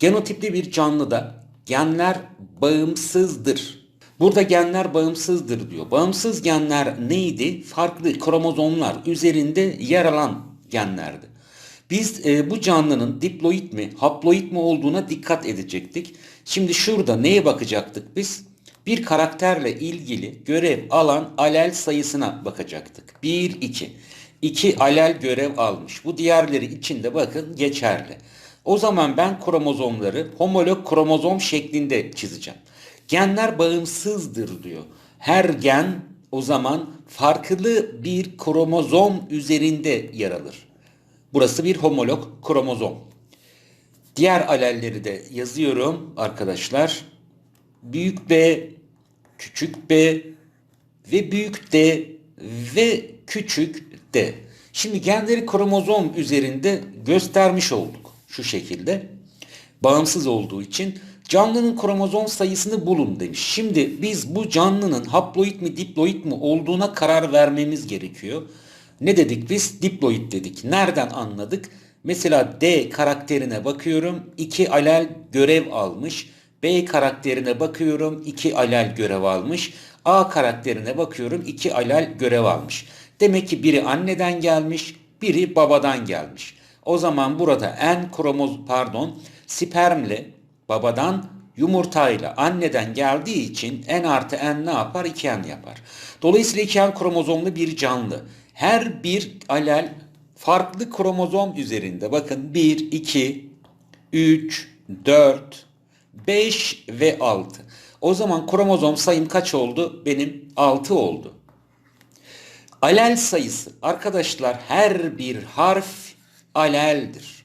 Genotipli bir canlıda genler bağımsızdır. Burada genler bağımsızdır diyor. Bağımsız genler neydi? Farklı kromozomlar üzerinde yer alan genlerdi. Biz e, bu canlının diploid mi, haploid mi olduğuna dikkat edecektik. Şimdi şurada neye bakacaktık biz? Bir karakterle ilgili görev alan alel sayısına bakacaktık. 1, 2. 2 alel görev almış. Bu diğerleri için de bakın geçerli. O zaman ben kromozomları homolog kromozom şeklinde çizeceğim. Genler bağımsızdır diyor. Her gen o zaman farklı bir kromozom üzerinde yer alır. Burası bir homolog kromozom. Diğer alelleri de yazıyorum arkadaşlar. Büyük B, küçük B ve büyük D ve küçük D. Şimdi genleri kromozom üzerinde göstermiş olduk şu şekilde. Bağımsız olduğu için canlının kromozom sayısını bulun demiş. Şimdi biz bu canlının haploid mi diploid mi olduğuna karar vermemiz gerekiyor. Ne dedik biz? Diploid dedik. Nereden anladık? Mesela D karakterine bakıyorum. 2 alel görev almış. B karakterine bakıyorum. 2 alel görev almış. A karakterine bakıyorum. 2 alel görev almış. Demek ki biri anneden gelmiş, biri babadan gelmiş. O zaman burada N kromoz pardon spermle babadan yumurtayla anneden geldiği için N artı N ne yapar? 2N yapar. Dolayısıyla 2N kromozomlu bir canlı. Her bir alel farklı kromozom üzerinde. Bakın 1, 2, 3, 4, 5 ve 6. O zaman kromozom sayım kaç oldu? Benim 6 oldu. Alel sayısı arkadaşlar her bir harf aleldir.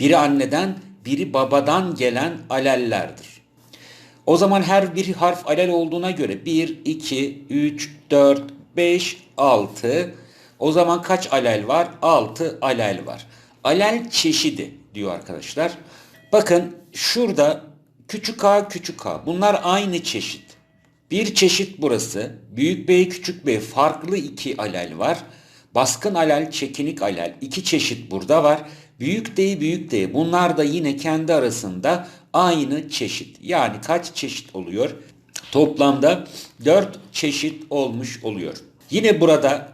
Biri anneden, biri babadan gelen alellerdir. O zaman her bir harf alel olduğuna göre 1, 2, 3, 4, 5, 6. O zaman kaç alel var? 6 alel var. Alel çeşidi diyor arkadaşlar. Bakın şurada küçük a küçük a bunlar aynı çeşit. Bir çeşit burası. Büyük B küçük B farklı iki alel var. Baskın alel, çekinik alel iki çeşit burada var. Büyük D, büyük D bunlar da yine kendi arasında aynı çeşit. Yani kaç çeşit oluyor? Toplamda 4 çeşit olmuş oluyor. Yine burada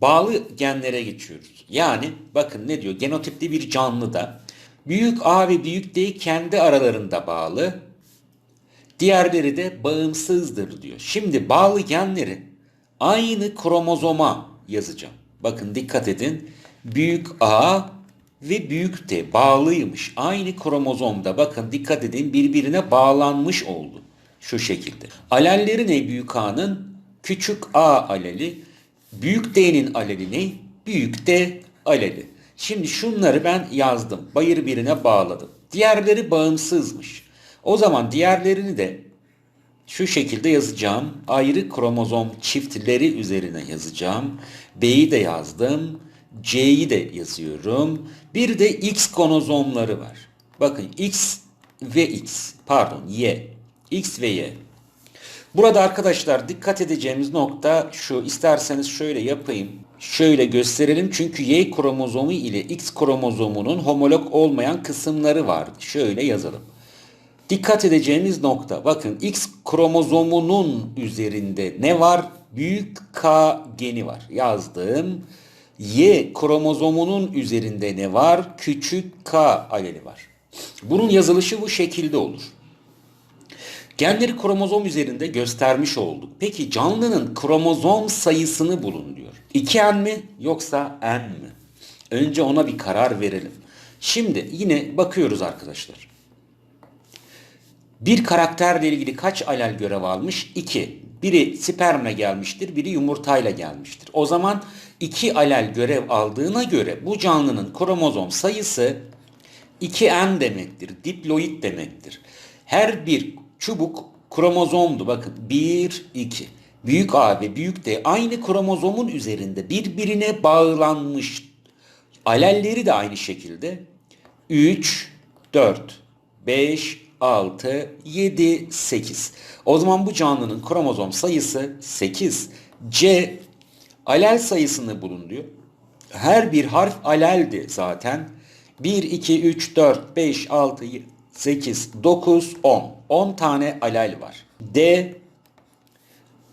bağlı genlere geçiyoruz. Yani bakın ne diyor? Genotipli bir canlıda büyük A ve büyük D kendi aralarında bağlı. Diğerleri de bağımsızdır diyor. Şimdi bağlı genleri aynı kromozoma yazacağım. Bakın dikkat edin. Büyük A ve büyük D bağlıymış. Aynı kromozomda bakın dikkat edin birbirine bağlanmış oldu. Şu şekilde. Alelleri ne büyük A'nın? Küçük A aleli. Büyük D'nin aleli ne? Büyük D aleli. Şimdi şunları ben yazdım. Bayır birine bağladım. Diğerleri bağımsızmış. O zaman diğerlerini de şu şekilde yazacağım. Ayrı kromozom çiftleri üzerine yazacağım. B'yi de yazdım. C'yi de yazıyorum. Bir de X kromozomları var. Bakın X ve X. Pardon Y. X ve Y. Burada arkadaşlar dikkat edeceğimiz nokta şu. İsterseniz şöyle yapayım. Şöyle gösterelim. Çünkü Y kromozomu ile X kromozomunun homolog olmayan kısımları var. Şöyle yazalım. Dikkat edeceğimiz nokta bakın X kromozomunun üzerinde ne var? Büyük K geni var. Yazdım. Y kromozomunun üzerinde ne var? Küçük K aleli var. Bunun yazılışı bu şekilde olur. Genleri kromozom üzerinde göstermiş olduk. Peki canlının kromozom sayısını bulun diyor. 2N mi yoksa N mi? Önce ona bir karar verelim. Şimdi yine bakıyoruz arkadaşlar. Bir karakterle ilgili kaç alel görev almış? 2. Biri spermle gelmiştir, biri yumurtayla gelmiştir. O zaman 2 alel görev aldığına göre bu canlının kromozom sayısı 2N demektir. Diploid demektir. Her bir çubuk kromozomdu. Bakın 1, 2. Büyük A ve büyük D aynı kromozomun üzerinde birbirine bağlanmış. Alelleri de aynı şekilde 3, 4, 5, 6, 7, 8. O zaman bu canlının kromozom sayısı 8. C alel sayısını bulun diyor. Her bir harf aleldi zaten. 1, 2, 3, 4, 5, 6, 8, 9, 10. 10 tane alel var. D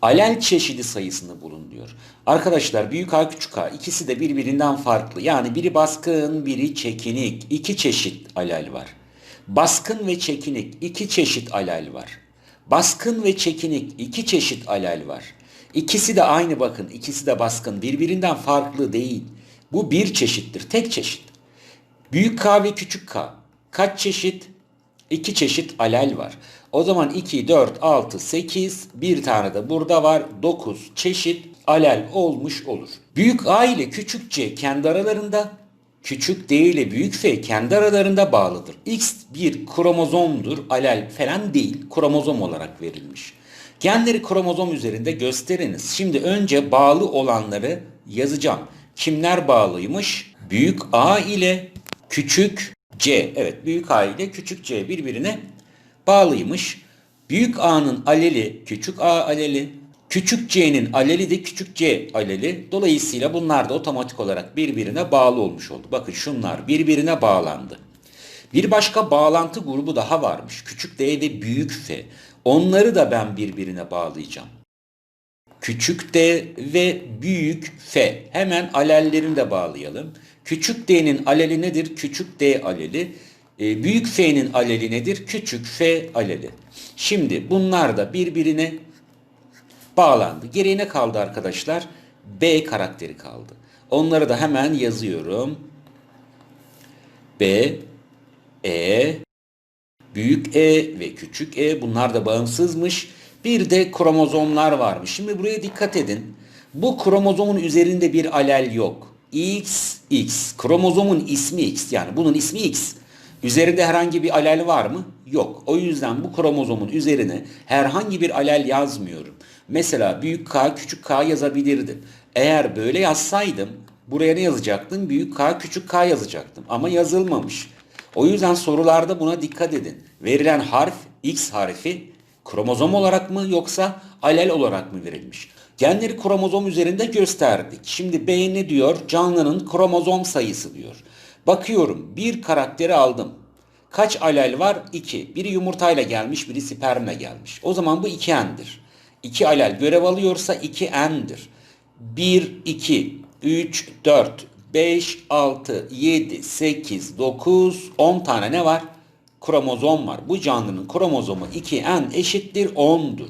alel çeşidi sayısını bulun diyor. Arkadaşlar büyük A küçük A ikisi de birbirinden farklı. Yani biri baskın biri çekinik. İki çeşit alel var. Baskın ve çekinik iki çeşit alel var. Baskın ve çekinik iki çeşit alel var. İkisi de aynı bakın ikisi de baskın birbirinden farklı değil. Bu bir çeşittir tek çeşit. Büyük K ve küçük K kaç çeşit? İki çeşit alel var. O zaman 2, 4, 6, 8 bir tane de burada var. 9 çeşit alel olmuş olur. Büyük A ile küçük C kendi aralarında, küçük D ile büyük F kendi aralarında bağlıdır. X bir kromozomdur, alel falan değil, kromozom olarak verilmiş. Genleri kromozom üzerinde gösteriniz. Şimdi önce bağlı olanları yazacağım. Kimler bağlıymış? Büyük A ile küçük C. Evet büyük A ile küçük C birbirine bağlıymış. Büyük A'nın aleli küçük A aleli, küçük C'nin aleli de küçük C aleli. Dolayısıyla bunlar da otomatik olarak birbirine bağlı olmuş oldu. Bakın şunlar birbirine bağlandı. Bir başka bağlantı grubu daha varmış. Küçük D ve büyük F. Onları da ben birbirine bağlayacağım. Küçük D ve büyük F. Hemen alellerini de bağlayalım. Küçük D'nin aleli nedir? Küçük D aleli. E, büyük F'nin aleli nedir? Küçük F aleli. Şimdi bunlar da birbirine bağlandı. Geriye ne kaldı arkadaşlar? B karakteri kaldı. Onları da hemen yazıyorum. B, E, büyük E ve küçük E bunlar da bağımsızmış. Bir de kromozomlar varmış. Şimdi buraya dikkat edin. Bu kromozomun üzerinde bir alel yok. X, X. Kromozomun ismi X. Yani bunun ismi X. Üzerinde herhangi bir alel var mı? Yok. O yüzden bu kromozomun üzerine herhangi bir alel yazmıyorum. Mesela büyük K, küçük K yazabilirdim. Eğer böyle yazsaydım buraya ne yazacaktım? Büyük K, küçük K yazacaktım. Ama yazılmamış. O yüzden sorularda buna dikkat edin. Verilen harf X harfi kromozom olarak mı yoksa alel olarak mı verilmiş? Genleri kromozom üzerinde gösterdik. Şimdi B ne diyor? Canlının kromozom sayısı diyor. Bakıyorum bir karakteri aldım. Kaç alel var? 2. Biri yumurtayla gelmiş, biri spermle gelmiş. O zaman bu 2n'dir. 2 alel görev alıyorsa 2n'dir. 1, 2, 3, 4, 5, 6, 7, 8, 9, 10 tane ne var? Kromozom var. Bu canlının kromozomu 2n eşittir 10'dur.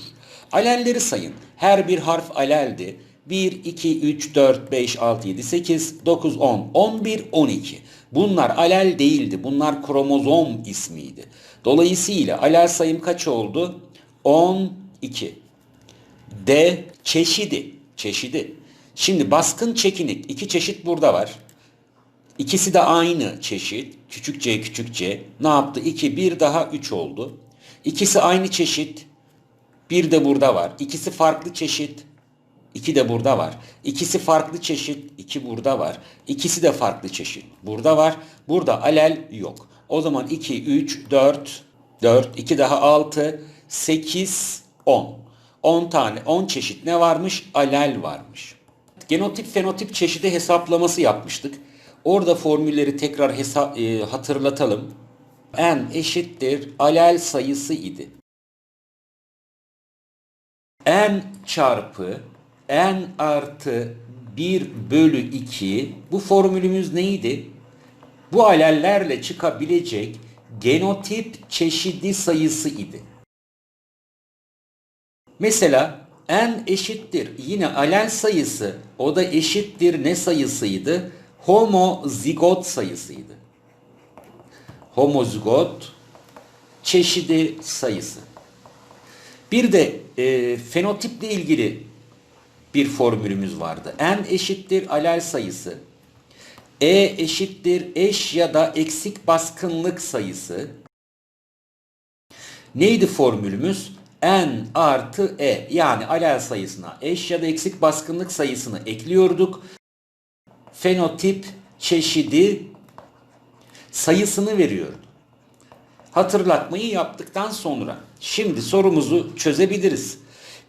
Alelleri sayın. Her bir harf aleldi. 1, 2, 3, 4, 5, 6, 7, 8, 9, 10, 11, 12. Bunlar alel değildi. Bunlar kromozom ismiydi. Dolayısıyla alel sayım kaç oldu? 12. D çeşidi. Çeşidi. Şimdi baskın çekinik. iki çeşit burada var. İkisi de aynı çeşit. Küçük c küçük c. Ne yaptı? 2 bir daha 3 oldu. İkisi aynı çeşit. Bir de burada var. İkisi farklı çeşit. İki de burada var. İkisi farklı çeşit. iki burada var. İkisi de farklı çeşit. Burada var. Burada alel yok. O zaman 2, 3, 4, 4, 2 daha 6, 8, 10. 10 tane, 10 çeşit ne varmış? Alel varmış. Genotip fenotip çeşidi hesaplaması yapmıştık. Orada formülleri tekrar hesa- e, hatırlatalım. N eşittir alel sayısı idi. N çarpı N artı 1 bölü 2 bu formülümüz neydi? Bu alellerle çıkabilecek genotip çeşidi sayısı idi. Mesela n eşittir yine alel sayısı o da eşittir ne sayısıydı? Homozigot sayısıydı. Homozigot çeşidi sayısı. Bir de e, fenotiple ilgili bir formülümüz vardı. N eşittir alel sayısı. E eşittir eş ya da eksik baskınlık sayısı. Neydi formülümüz? N artı E yani alel sayısına eş ya da eksik baskınlık sayısını ekliyorduk. Fenotip çeşidi sayısını veriyordu. Hatırlatmayı yaptıktan sonra şimdi sorumuzu çözebiliriz.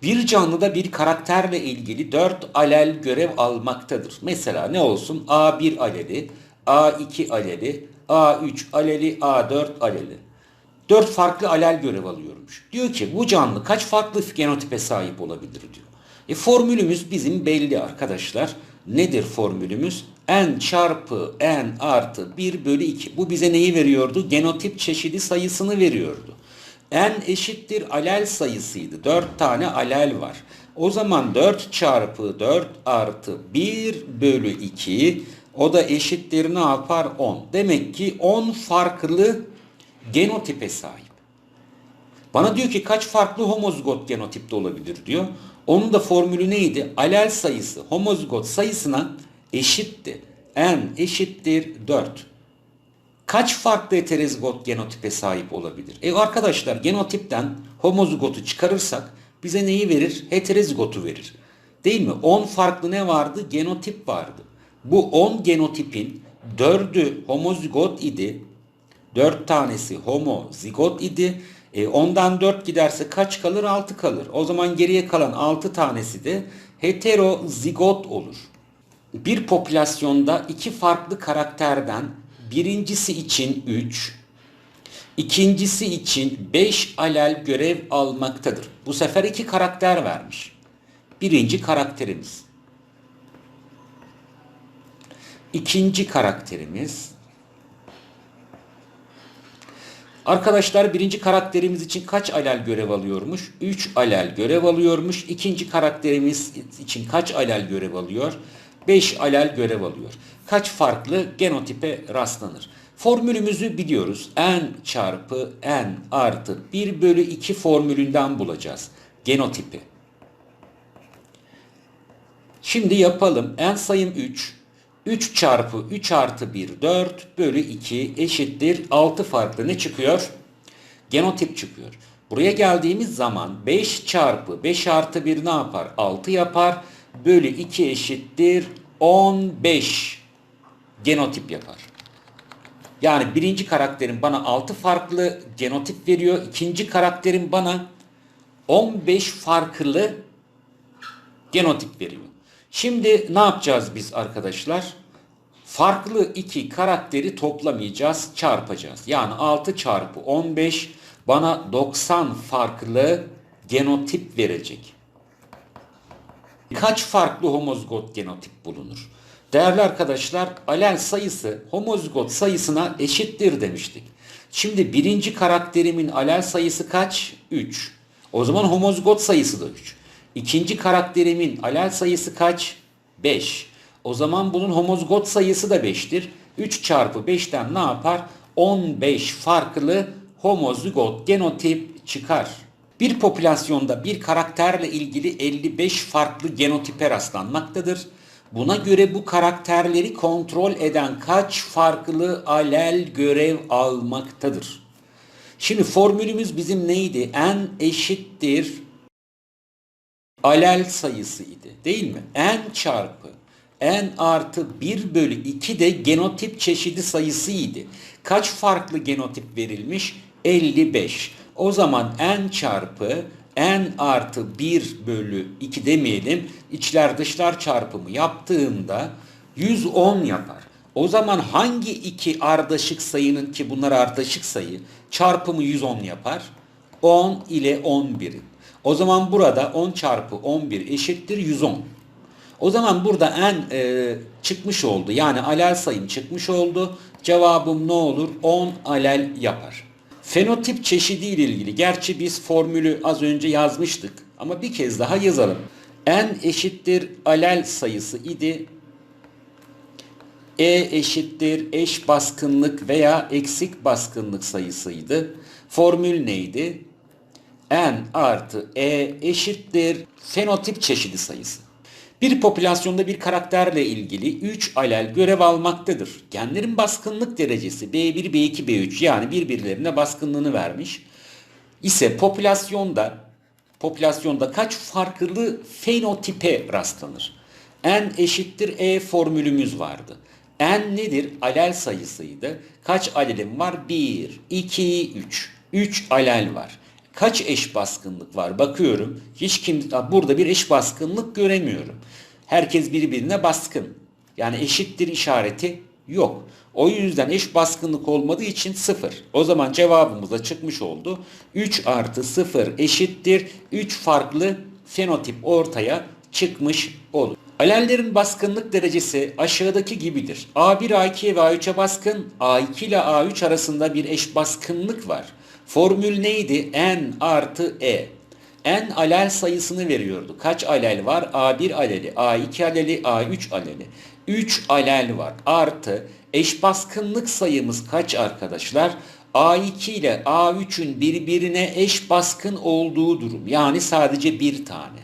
Bir canlıda bir karakterle ilgili 4 alel görev almaktadır. Mesela ne olsun? A1 aleli, A2 aleli, A3 aleli, A4 aleli. Dört farklı alel görev alıyormuş. Diyor ki bu canlı kaç farklı genotipe sahip olabilir diyor. E formülümüz bizim belli arkadaşlar. Nedir formülümüz? n çarpı n artı 1 bölü 2. Bu bize neyi veriyordu? Genotip çeşidi sayısını veriyordu. n eşittir alel sayısıydı. 4 tane alel var. O zaman 4 çarpı 4 artı 1 bölü 2 o da eşittir ne yapar? 10. Demek ki 10 farklı genotipe sahip. Bana diyor ki kaç farklı homozigot genotipte olabilir diyor. Onun da formülü neydi? Alel sayısı homozigot sayısına eşitti. N eşittir 4. Kaç farklı heterozigot genotipe sahip olabilir? E arkadaşlar genotipten homozigotu çıkarırsak bize neyi verir? Heterozigotu verir. Değil mi? 10 farklı ne vardı? Genotip vardı. Bu 10 genotipin 4'ü homozigot idi. 4 tanesi homozigot idi. E, ondan 4 giderse kaç kalır? 6 kalır. O zaman geriye kalan 6 tanesi de heterozigot olur. Bir popülasyonda iki farklı karakterden birincisi için 3, ikincisi için 5 alel görev almaktadır. Bu sefer iki karakter vermiş. Birinci karakterimiz. İkinci karakterimiz. Arkadaşlar birinci karakterimiz için kaç alel görev alıyormuş? 3 alel görev alıyormuş. İkinci karakterimiz için kaç alel görev alıyor? 5 alel görev alıyor. Kaç farklı genotipe rastlanır? Formülümüzü biliyoruz. n çarpı n artı 1 bölü 2 formülünden bulacağız. Genotipi. Şimdi yapalım. n sayım 3. 3 çarpı 3 artı 1 4 bölü 2 eşittir 6 farklı ne çıkıyor? Genotip çıkıyor. Buraya geldiğimiz zaman 5 çarpı 5 artı 1 ne yapar? 6 yapar. Bölü 2 eşittir 15 genotip yapar. Yani birinci karakterin bana 6 farklı genotip veriyor. İkinci karakterin bana 15 farklı genotip veriyor. Şimdi ne yapacağız biz arkadaşlar? Farklı iki karakteri toplamayacağız, çarpacağız. Yani 6 çarpı 15 bana 90 farklı genotip verecek. Kaç farklı homozigot genotip bulunur? Değerli arkadaşlar, alel sayısı homozigot sayısına eşittir demiştik. Şimdi birinci karakterimin alel sayısı kaç? 3. O zaman homozigot sayısı da 3. İkinci karakterimin alel sayısı kaç? 5. O zaman bunun homozigot sayısı da 5'tir. 3 çarpı 5'ten ne yapar? 15 farklı homozigot genotip çıkar. Bir popülasyonda bir karakterle ilgili 55 farklı genotipe rastlanmaktadır. Buna göre bu karakterleri kontrol eden kaç farklı alel görev almaktadır? Şimdi formülümüz bizim neydi? N eşittir alel sayısı idi. Değil mi? N çarpı N artı 1 bölü 2 de genotip çeşidi sayısı idi. Kaç farklı genotip verilmiş? 55. O zaman N çarpı N artı 1 bölü 2 demeyelim. İçler dışlar çarpımı yaptığımda 110 yapar. O zaman hangi iki ardışık sayının ki bunlar ardışık sayı çarpımı 110 yapar? 10 ile 11'in. O zaman burada 10 çarpı 11 eşittir 110. O zaman burada en e, çıkmış oldu. Yani alel sayım çıkmış oldu. Cevabım ne olur? 10 alel yapar. Fenotip çeşidi ile ilgili. Gerçi biz formülü az önce yazmıştık. Ama bir kez daha yazalım. N eşittir alel sayısı idi. E eşittir eş baskınlık veya eksik baskınlık sayısıydı. Formül neydi? N artı E eşittir fenotip çeşidi sayısı. Bir popülasyonda bir karakterle ilgili 3 alel görev almaktadır. Genlerin baskınlık derecesi B1, B2, B3 yani birbirlerine baskınlığını vermiş. ise popülasyonda popülasyonda kaç farklı fenotipe rastlanır? N eşittir E formülümüz vardı. N nedir? Alel sayısıydı. Kaç alelim var? 1, 2, 3. 3 alel var. Kaç eş baskınlık var? Bakıyorum. Hiç kim burada bir eş baskınlık göremiyorum. Herkes birbirine baskın. Yani eşittir işareti Yok. O yüzden eş baskınlık olmadığı için 0. O zaman cevabımız çıkmış oldu. 3 artı 0 eşittir. 3 farklı fenotip ortaya çıkmış olur. Alellerin baskınlık derecesi aşağıdaki gibidir. A1, A2 ve A3'e baskın, A2 ile A3 arasında bir eş baskınlık var. Formül neydi? N artı E. N alel sayısını veriyordu. Kaç alel var? A1 aleli, A2 aleli, A3 aleli. 3 alel var. Artı eş baskınlık sayımız kaç arkadaşlar? A2 ile A3'ün birbirine eş baskın olduğu durum. Yani sadece bir tane.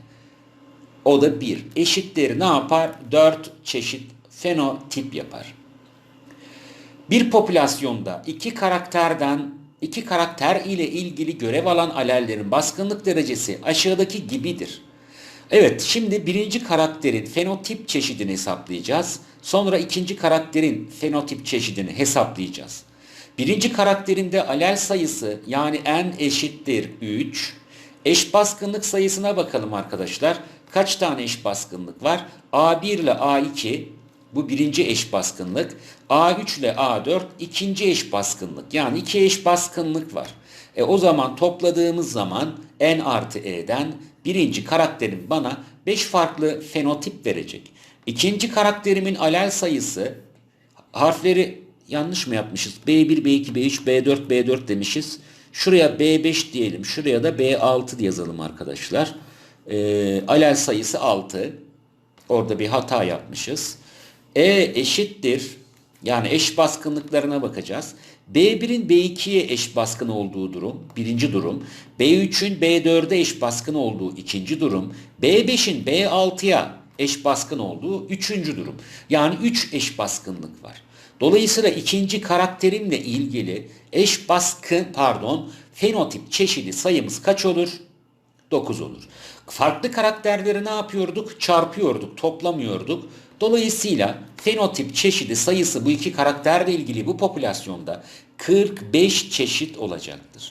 O da 1. Eşitleri ne yapar? 4 çeşit fenotip yapar. Bir popülasyonda iki karakterden iki karakter ile ilgili görev alan alellerin baskınlık derecesi aşağıdaki gibidir. Evet, şimdi birinci karakterin fenotip çeşidini hesaplayacağız. Sonra ikinci karakterin fenotip çeşidini hesaplayacağız. Birinci karakterinde alel sayısı yani n eşittir 3. Eş baskınlık sayısına bakalım arkadaşlar. Kaç tane eş baskınlık var? A1 ile A2 bu birinci eş baskınlık. A3 ile A4 ikinci eş baskınlık. Yani iki eş baskınlık var. E o zaman topladığımız zaman n artı e'den birinci karakterim bana 5 farklı fenotip verecek. İkinci karakterimin alel sayısı harfleri yanlış mı yapmışız? B1, B2, B3, B4, B4 demişiz. Şuraya B5 diyelim. Şuraya da B6 yazalım arkadaşlar. Ee, alel sayısı 6. Orada bir hata yapmışız. E eşittir. Yani eş baskınlıklarına bakacağız. B1'in B2'ye eş baskın olduğu durum birinci durum. B3'ün B4'e eş baskın olduğu ikinci durum. B5'in B6'ya eş baskın olduğu üçüncü durum. Yani üç eş baskınlık var. Dolayısıyla ikinci karakterimle ilgili eş baskın pardon fenotip çeşidi sayımız kaç olur? 9 olur. Farklı karakterleri ne yapıyorduk? Çarpıyorduk, toplamıyorduk. Dolayısıyla fenotip çeşidi sayısı bu iki karakterle ilgili bu popülasyonda 45 çeşit olacaktır.